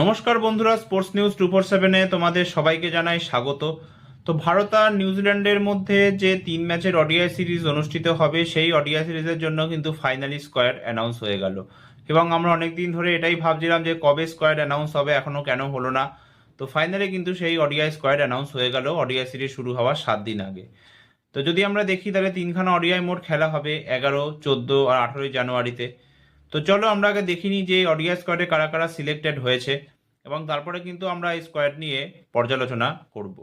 নমস্কার বন্ধুরা sports news two four সেভেনে তোমাদের সবাইকে জানাই স্বাগত। তো ভারত আর নিউজিল্যান্ডের মধ্যে যে তিন ম্যাচের অডিআই সিরিজ অনুষ্ঠিত হবে, সেই অডিআই সিরিজের জন্য কিন্তু ফাইনালি স্কোয়াড অ্যানাউন্স হয়ে গেল। এবং আমরা অনেকদিন ধরে এটাই ভাবছিলাম যে কবে স্কোয়াড অ্যানাউন্স হবে, এখনও কেন হলো না। তো ফাইনালি কিন্তু সেই অডিআই স্কোয়ার অ্যানাউন্স হয়ে গেল অডিআই সিরিজ শুরু হওয়ার সাত দিন আগে। তো যদি আমরা দেখি, তাহলে তিনখানা অডিআই মোট খেলা হবে, এগারো, চোদ্দ আর আঠেরোই জানুয়ারিতে। তো চলো আমরা আগে দেখিনি যে অডিয়া স্কোয়াডে কারা কারা সিলেক্টেড হয়েছে এবং তারপরে কিন্তু আমরা এই স্কোয়াড নিয়ে পর্যালোচনা করব।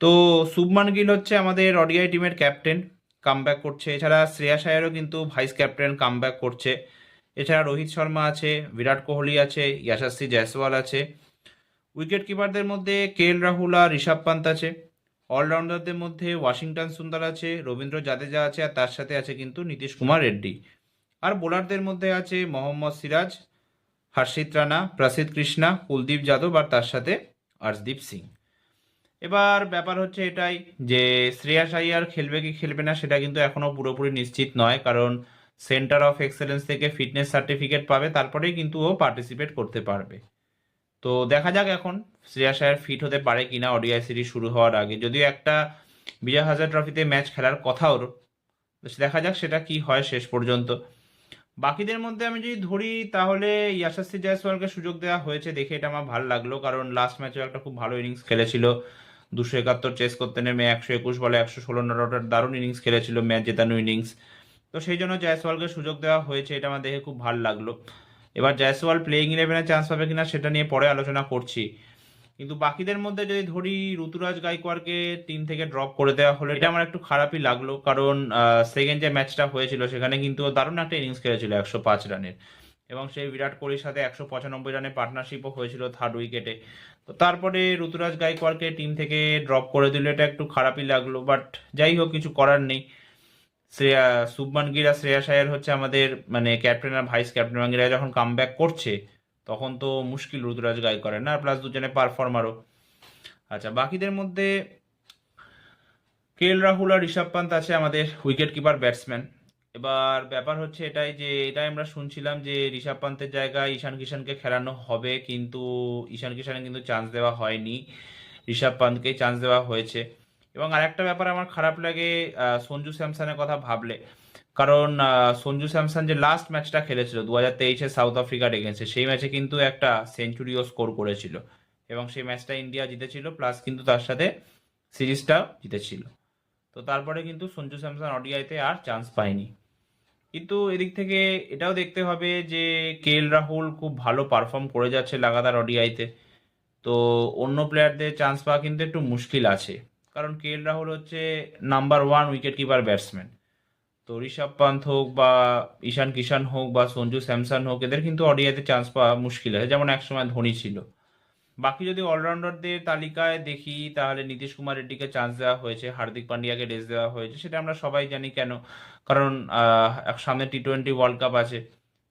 তো শুভমান গিল হচ্ছে আমাদের অডিআই টিমের ক্যাপ্টেন কামব্যাক করছে। এছাড়া শ্রেয়াস আয়ারও কিন্তু ভাইস ক্যাপ্টেন কামব্যাক করছে। এছাড়া রোহিত শর্মা আছে, বিরাট কোহলি আছে ইয়াশাসি জয়সওয়াল আছে। উইকেট কিপারদের মধ্যে কে এল রাহুল আর ঋষভ পান্ত আছে। অলরাউন্ডারদের মধ্যে ওয়াশিংটন সুন্দর আছে, রবীন্দ্র জাদেজা আছে আর তার সাথে আছে কিন্তু নীতিশ কুমার রেড্ডি। আর বোলারদের মধ্যে আছে মোহাম্মদ সিরাজ, হর্ষিত রানা, প্রসিদ্ধ কৃষ্ণা, কুলদীপ যাদব আর তার সাথে হর্ষদীপ সিং। এবার ব্যাপার হচ্ছে এটাই যে শ্রেয়াস আইয়ার খেলবে কি খেলবে না সেটা কিন্তু এখনও পুরোপুরি নিশ্চিত নয়, কারণ সেন্টার অফ এক্সেলেন্স থেকে ফিটনেস সার্টিফিকেট পাবে, তারপরেই কিন্তু ও পার্টিসিপেট করতে পারবে। তো দেখা যাক এখন শ্রেয়াস আয়ার ফিট হতে পারে কিনা ওডিআই সিরিজ শুরু হওয়ার আগে। যদিও একটা বিজয় হাজার ট্রফিতে ম্যাচ খেলার কথা ওর দেখা যাক সেটা কি হয় শেষ পর্যন্ত। বাকিদের মধ্যে আমি যদি ধরি, তাহলে ইয়াশাসি জয়সওয়ালকে সুযোগ দেওয়া হয়েছে, দেখে এটা আমার ভালো লাগল। কারণ লাস্ট ম্যাচেও একটা খুব ভালো ইনিংস খেলেছিল। দুশো একাত্তর চেস করতে নেমে একশো একুশ বলে একশো ষোলো নটার দারুণ ইনিংস খেলেছিল, ম্যাচ জেতানো ইনিংস তো সেই জন্য জয়সওয়ালকে সুযোগ দেওয়া হয়েছে, এটা আমার দেখে খুব ভালো লাগল। এবার জয়সওয়াল প্লেইং ইলেভেনে চান্স পাবে কিনা, সেটা নিয়ে পরে আলোচনা করছি। কিন্তু বাকিদের মধ্যে যদি ধরি ঋতুরাজ গাইকোয়াড়কে টিম থেকে ড্রপ করে দেওয়া হলো, এটা আমার একটু খারাপই লাগল। কারণ সেকেন্ড যে ম্যাচটা হয়েছিল, সেখানে কিন্তু দারুণ একটা ইনিংস খেলেছিল একশো পাঁচ রানের। এবং সেই বিরাট কোহলির সাথে একশো পঁচানব্বই রানের পার্টনারশিপও হয়েছিল থার্ড উইকেটে তো তারপরে ঋতুরাজ গাইকোয়াড়কে টিম থেকে ড্রপ করে দিল, এটা একটু খারাপই লাগল। বাট যাই হোক, কিছু করার নেই। শ্রেয়া, শুভমান গিরা শ্রেয়া আয়ার হচ্ছে আমাদের মানে ক্যাপ্টেন আর ভাইস ক্যাপ্টেন এরা যখন কাম করছে তখন তো মুশকিল ঋতুরাজ গাইকোয়াড়ের না প্লাস দুজনে পারফর্মারও আচ্ছা বাকিদের মধ্যে কে এল রাহুল আর ঋষভ পান্ত আছে আমাদের উইকেট কিপার ব্যাটসম্যান এবার ব্যাপার হচ্ছে এটাই যে, এটাই আমরা শুনছিলাম যে ঋষভ পান্তের জায়গায় ঈশান কিষানকে খেলানো হবে, কিন্তু ঈশান কিষানে কিন্তু চান্স দেওয়া হয়নি। ঋষভ পান্তকেই চান্স দেওয়া হয়েছে। এবং আরেকটা ব্যাপার আমার খারাপ লাগে সঞ্জু স্যামসনের কথা ভাবলে। কারণ সঞ্জু স্যামসন যে লাস্ট ম্যাচটা খেলেছিল দু হাজার তেইশে সাউথ আফ্রিকার এগেন্সে সেই ম্যাচে কিন্তু একটা সেঞ্চুরিও স্কোর করেছিল। এবং সেই ম্যাচটা ইন্ডিয়া জিতেছিল প্লাস কিন্তু তার সাথে সিরিজটাও জিতেছিল। তো তারপরে কিন্তু সঞ্জু স্যামসন ওডিআইতে আর চান্স পায়নি। কিন্তু এদিক থেকে এটাও দেখতে হবে যে কে এল রাহুল খুব ভালো পারফর্ম করে যাচ্ছে লাগাতার ওডিআইতে তো। অন্য প্লেয়ারদের চান্স পাওয়া কিন্তু একটু মুশকিল আছে। কারণ কে এল রাহুল হচ্ছে number one wicket keeper batsman তো ঋষভ পান্থ হোক বা ঈশান কিষান হোক বা সঞ্জু স্যামসন হোক, এদের কিন্তু অডিআইতে চান্স পাওয়া মুশকিল আছে। যেমন একসময় ধোনি ছিল। বাকি যদি অলরাউন্ডারদের তালিকায় দেখি, তাহলে নীতিশ কুমার রেড্ডিকে চান্স দেওয়া হয়েছে, হার্দিক পান্ডিয়াকে রেস দেওয়া হয়েছে, সেটা আমরা সবাই জানি কেন। কারণ সামনে টি টোয়েন্টি ওয়ার্ল্ড কাপ আছে।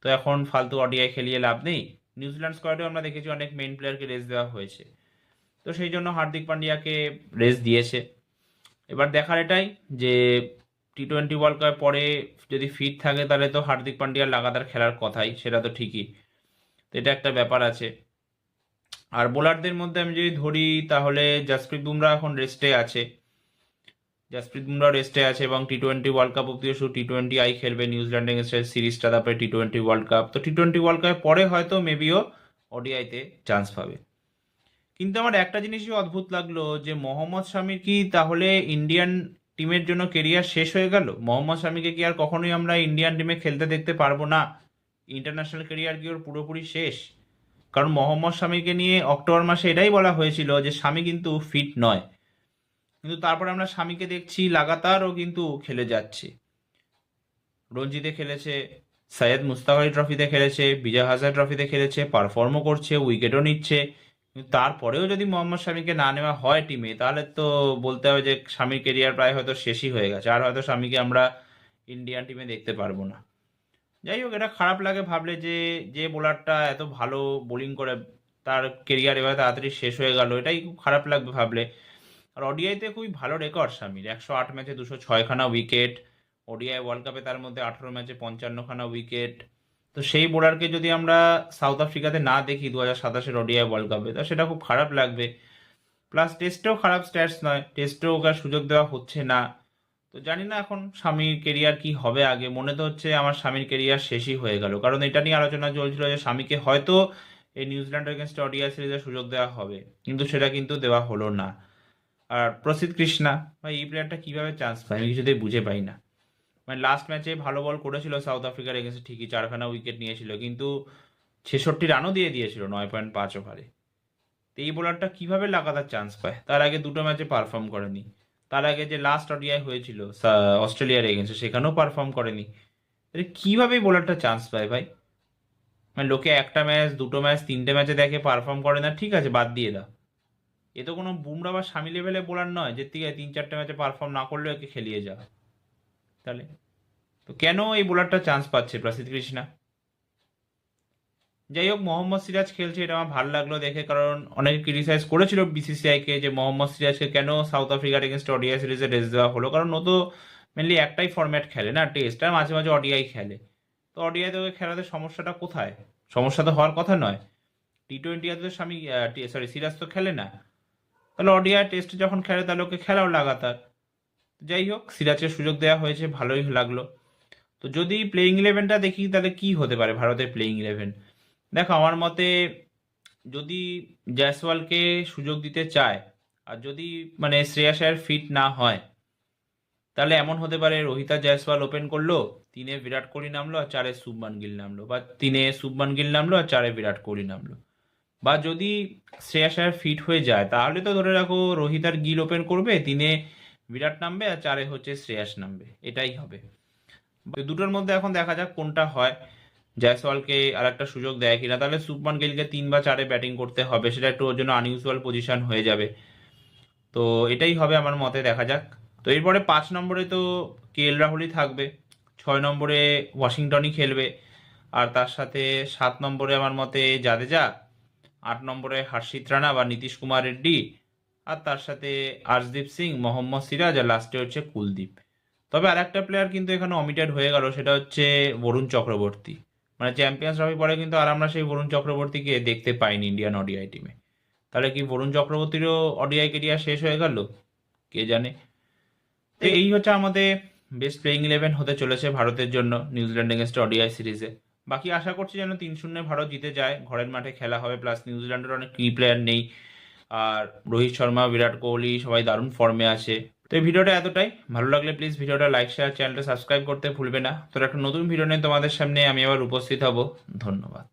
তো এখন ফালতু অডিআই খেলিয়ে লাভ নেই। নিউজিল্যান্ড স্কোয়াডেও আমরা দেখেছি অনেক মেন প্লেয়ারকে রেস দেওয়া হয়েছে। তো সেই জন্য হার্দিক পান্ডিয়াকে রেস দিয়েছে। এবার দেখার এটাই যে টি টোয়েন্টি ওয়ার্ল্ড কাপের পরে যদি ফিট থাকে, তাহলে তো হার্দিক পান্ডিয়ার লাগাতার খেলার কথাই, সেটা তো ঠিকই। তো এটা একটা ব্যাপার আছে। আর বোলারদের মধ্যে আমি যদি ধরি, তাহলে জাসপ্রীত বুমরা এখন রেস্টে আছে। জাসপ্রীত বুমরা রেস্টে আছে এবং টি টোয়েন্টি ওয়ার্ল্ড কাপ অব্দিও শুধু টি টোয়েন্টি আই খেলবে নিউজিল্যান্ড এগেন্সে সিরিজটা তারপরে টি টোয়েন্টি ওয়ার্ল্ড কাপ তো টি টোয়েন্টি ওয়ার্ল্ড কাপের পরে হয়তো মেবিও ওডিআইতে চান্স পাবে। কিন্তু আমার একটা জিনিসই অদ্ভুত লাগল, যে মোহাম্মদ শামির কি তাহলে ইন্ডিয়ান টিমের জন্য কেরিয়ার শেষ হয়ে গেল? মোহাম্মদ শামিকে কি আর কখনোই আমরা ইন্ডিয়ান টিমে খেলতে দেখতে পারব না? ইন্টারন্যাশনাল কেরিয়ার কি ওর পুরোপুরি শেষ? কারণ মোহাম্মদ শামিকে নিয়ে অক্টোবর মাসে এটাই বলা হয়েছিল যে স্বামী কিন্তু ফিট নয়। কিন্তু তারপরে আমরা স্বামীকে দেখছি লাগাতার ও কিন্তু খেলে যাচ্ছে। রঞ্জিতে খেলেছে সৈয়দ মুস্তাক ট্রফিতে খেলেছে, বিজয় হাজার ট্রফিতে খেলেছে পারফর্মও করছে উইকেটও নিচ্ছে। তারপরেও যদি মোহাম্মদ শামিকে না নেওয়া হয় টিমে তাহলে তো বলতে হবে যে স্বামীর কেরিয়ার প্রায় হয়তো শেষই হয়ে গেছে। আর হয়তো স্বামীকে আমরা ইন্ডিয়ান টিমে দেখতে পারব না। যাই হোক, এটা খারাপ লাগে ভাবলে যে যে বোলারটা এত ভালো বোলিং করে তার কেরিয়ার এবার তাড়াতাড়ি শেষ হয়ে গেল, এটাই খুব খারাপ লাগবে ভাবলে। আর ওডিআইতে খুবই ভালো রেকর্ড স্বামীর একশো আট ম্যাচে দুশো ছয়খানা উইকেট ওডিআই ওয়ার্ল্ড কাপে তার মধ্যে আঠারো ম্যাচে পঞ্চান্নখানা উইকেট তো সেই বোলারকে যদি আমরা সাউথ আফ্রিকাতে না দেখি দু হাজার সাতাশের ওডিআই ওয়ার্ল্ড কাপে তো সেটা খুব খারাপ লাগবে। প্লাস টেস্টেও খারাপ স্ট্যাটস নয় টেস্টেও ওকে সুযোগ দেওয়া হচ্ছে না। তো জানি না এখন স্বামীর কেরিয়ার কি হবে আগে। মনে তো হচ্ছে আমার স্বামীর কেরিয়ার শেষই হয়ে গেল। কারণ এটা নিয়ে আলোচনা চলছিল যে স্বামীকে হয়তো এই নিউজিল্যান্ডের এগেনস্ট ওডিআই সিরিজের সুযোগ দেওয়া হবে, কিন্তু সেটা কিন্তু দেওয়া হলো না। আর প্রসিদ্ধ কৃষ্ণা, ভাই, এই প্লেয়ারটা কীভাবে চান্স পায়? আমি কিছুতেই বুঝে পাই না। মানে লাস্ট ম্যাচে ভালো বল করেছিল সাউথ আফ্রিকার এগেনস্টে ঠিকই চারখানা উইকেট নিয়েছিল, কিন্তু ছেষট্টি রানও দিয়ে দিয়েছিল নয় পয়েন্ট পাঁচ ওভারে তো এই বোলারটা কীভাবে লাগাতার চান্স পায়? তার আগে দুটো ম্যাচে পারফর্ম করেনি। তার আগে যে লাস্ট অডিআই হয়েছিল অস্ট্রেলিয়ার এগেনস্টে সেখানেও পারফর্ম করেনি। তাহলে কীভাবে বোলারটা চান্স পায় ভাই? মানে লোকে একটা ম্যাচ দুটো ম্যাচ তিনটে ম্যাচে দেখে পারফর্ম করে না, ঠিক আছে, বাদ দিয়ে দাও। এ তো কোনো বুমরা বা স্বামী লেভেলে বোলার নয়, যে ঠিক আছে তিন, চারটে ম্যাচে পারফর্ম না করলেও একে খেলিয়ে যা তাহলে? তো কেন এই বোলারটা চান্স পাচ্ছে প্রসিদ্ধ কৃষ্ণা? যাই হোক, মোহাম্মদ সিরাজ খেলছে, এটা আমার ভালো লাগল দেখে, কারণ অনেকে ক্রিটিসাইজ করেছিল বিসিসিআই কে যে মোহাম্মদ সিরাজকে কেন সাউথ আফ্রিকার এগেনস্ট ওডিআই সিরিজে রেস দেওয়া হলো, কারণ ও তো মেনলি একটাই ফরম্যাট খেলে না টেস্ট আর মাঝে মাঝে ওডিআই খেলে। তো ওডিআই তোকে খেলাতে সমস্যাটা কোথায়? সমস্যা তো হওয়ার কথা নয়। টি টোয়েন্টি স্বামী সরি সিরাজ তো খেলে না। তাহলে ওডিআই টেস্ট যখন খেলে, তাহলে ওকে খেলাও লাগাতার। যাই হোক সিরাজকে সুযোগ দেওয়া হয়েছে, ভালোই লাগল। তো যদি প্লেইং ইলেভেনটা দেখি, তাহলে কি হতে পারে ভারতের প্লেইং ইলেভেন দেখো, আমার মতে যদি জয়সওয়ালকে সুযোগ দিতে চায়, আর যদি মানে শ্রেয়াস আয়ার ফিট না হয়, তাহলে এমন হতে পারে রোহিতা জয়সওয়াল ওপেন করল, তিনে বিরাট কোহলি নামলো, আর চারে শুভমান গিল নামলো, বা তিনে শুভমান গিল নামলো, আর চারে বিরাট কোহলি নামলো। বা যদি শ্রেয়াস আয়ার ফিট হয়ে যায়, তাহলে তো ধরে রাখো রোহিত আর গিল ওপেন করবে, তিনে বিরাট নামবে আর চারে হচ্ছে শ্রেয়াস নামবে, এটাই হবে। দুটোর মধ্যে এখন দেখা যাক কোনটা হয়। জয়সওয়ালকে আর একটা সুযোগ দেয় কিনা। তাহলে সুপমান গিলকে তিন বা চারে ব্যাটিং করতে হবে, সেটা একটু ওর জন্য আনইউজুয়াল পজিশন হয়ে যাবে। তো এটাই হবে আমার মতে, দেখা যাক। তো এরপরে পাঁচ নম্বরে তো কে এল রাহুলই থাকবে, ছয় নম্বরে ওয়াশিংটনই খেলবে, আর তার সাথে সাত নম্বরে আমার মতে জাদেজা, আট নম্বরে হর্ষিত রানা বা নীতিশ কুমার রেড্ডি আর তার সাথে আর্শদীপ সিং, মোহাম্মদ সিরাজ আর লাস্টে হচ্ছে কুলদীপ। তবে আরেকটা প্লেয়ার কিন্তু এখানে অমিটেড হয়ে গেল, সেটা হচ্ছে বরুণ চক্রবর্তী। মানে চ্যাম্পিয়ন্স ট্রফি পরে কিন্তু আর আমরা সেই বরুণ চক্রবর্তীকে দেখতে পাইনি ইন্ডিয়ান ওডিআই টিমে তাহলে কি বরুণ চক্রবর্তীরও ওডিআই কেরিয়ার শেষ হয়ে গেল? কে জানে? তো এই হচ্ছে আমাদের বেস্ট প্লেইং ইলেভেন হতে চলেছে ভারতের জন্য নিউজিল্যান্ড এগেনস্ট ওডিআই সিরিজে বাকি আশা করছি যেন তিন শূন্যে ভারত জিতে যায়। ঘরের মাঠে খেলা হবে প্লাস নিউজিল্যান্ডের অনেক কি প্লেয়ার নেই। আর রোহিত শর্মা, বিরাট কোহলি সবাই দারুণ ফর্মে আছে। তো এই ভিডিওটা এতটাই। ভালো লাগলে প্লিজ ভিডিওটা লাইক শেয়ার চ্যানেলটা সাবস্ক্রাইব করতে ভুলবে না। তো একটা নতুন ভিডিও নিয়ে তোমাদের সামনে আমি আবার উপস্থিত হব। ধন্যবাদ।